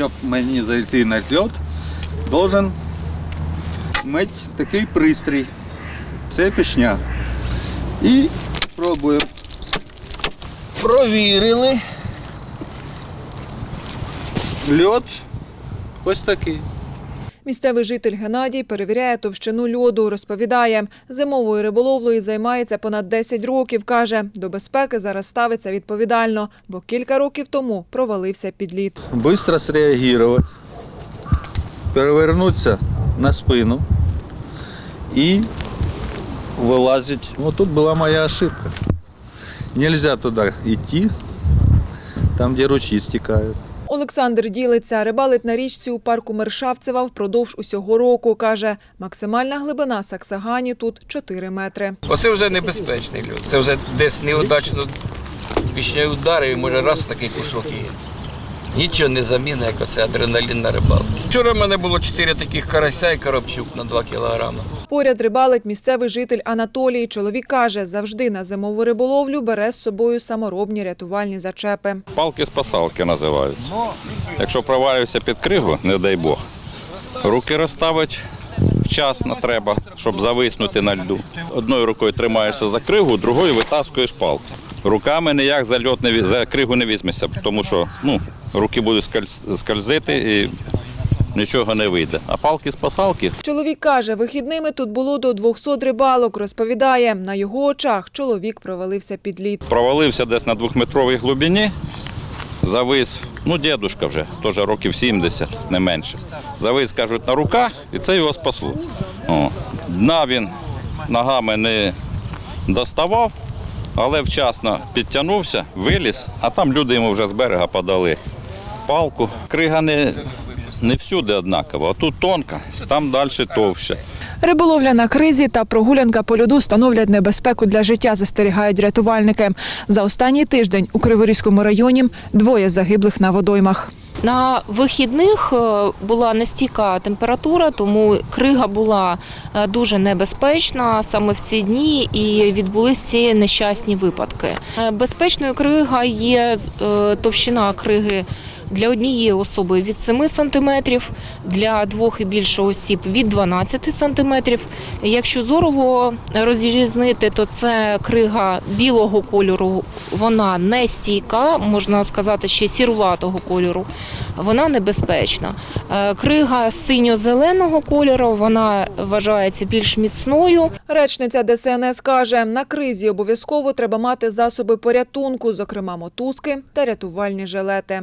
щоб мені зайти на льот, должен мати такий пристрій. Це пішня. І пробуємо. Провірили. Льот ось такий. Місцевий житель Геннадій перевіряє товщину льоду. Розповідає, зимовою риболовлею займається понад 10 років. Каже, до безпеки зараз ставиться відповідально, бо кілька років тому провалився під лід. Быстро среагировать, перевернуться на спину и вылазить. Вот тут была моя ошибка. Нельзя туда идти, там, где ручьи стекают. Олександр ділиться, рибалить на річці у парку Мершавцева впродовж усього року. Каже, максимальна глибина Саксагані тут 4 метри. Оце вже небезпечний льод. Це вже десь неудачно пішня удари може раз такий кусок і нічого не заміна, як оце адреналін на рибалці. Вчора в мене було чотири таких карася і коробчук на 2 кілограми. Поряд рибалить місцевий житель Анатолій. Чоловік каже, завжди на зимову риболовлю бере з собою саморобні рятувальні зачепи. Палки-спасалки називаються. Якщо провалюєшся під кригу, не дай Бог, руки розставити вчасно треба, щоб зависнути на льду. Одною рукою тримаєшся за кригу, другою витаскуєш палку. Руками ніяк за льот не за кригу не візьмешся, тому що ну, руки будуть скользити і нічого не вийде. А палки-спасалки Чоловік каже, вихідними тут було до 200 рибалок. Розповідає, на його очах чоловік провалився під лід. провалився десь на двохметровій глибині, завис, ну дідушка вже, теж років 70, не менше. Завис, кажуть, на руках, і це його спасло. О. Дна він ногами не доставав, але вчасно підтягнувся, виліз, а там люди йому вже з берега подали палку. Крига не, не всюди однакова, а тут тонка, там далі товще. Риболовля на кризі та прогулянка по льоду становлять небезпеку для життя, застерігають рятувальники. За останній тиждень у Криворізькому районі двоє загиблих на водоймах. На вихідних е, була нестійка температура, тому крига була е, дуже небезпечна саме в ці дні і відбулись ці нещасні випадки. Е, Безпечною крига є товщина криги. Для однієї особи від 7 см, для двох і більше осіб від 12 см. Якщо зорово розрізнити, то це крига білого кольору, вона не стійка, можна сказати, ще сіруватого кольору. Вона небезпечна. Е, Крига синьо-зеленого кольору, вона вважається більш міцною. Речниця ДСНС каже, на кризі обов'язково треба мати засоби порятунку, зокрема мотузки та рятувальні жилети.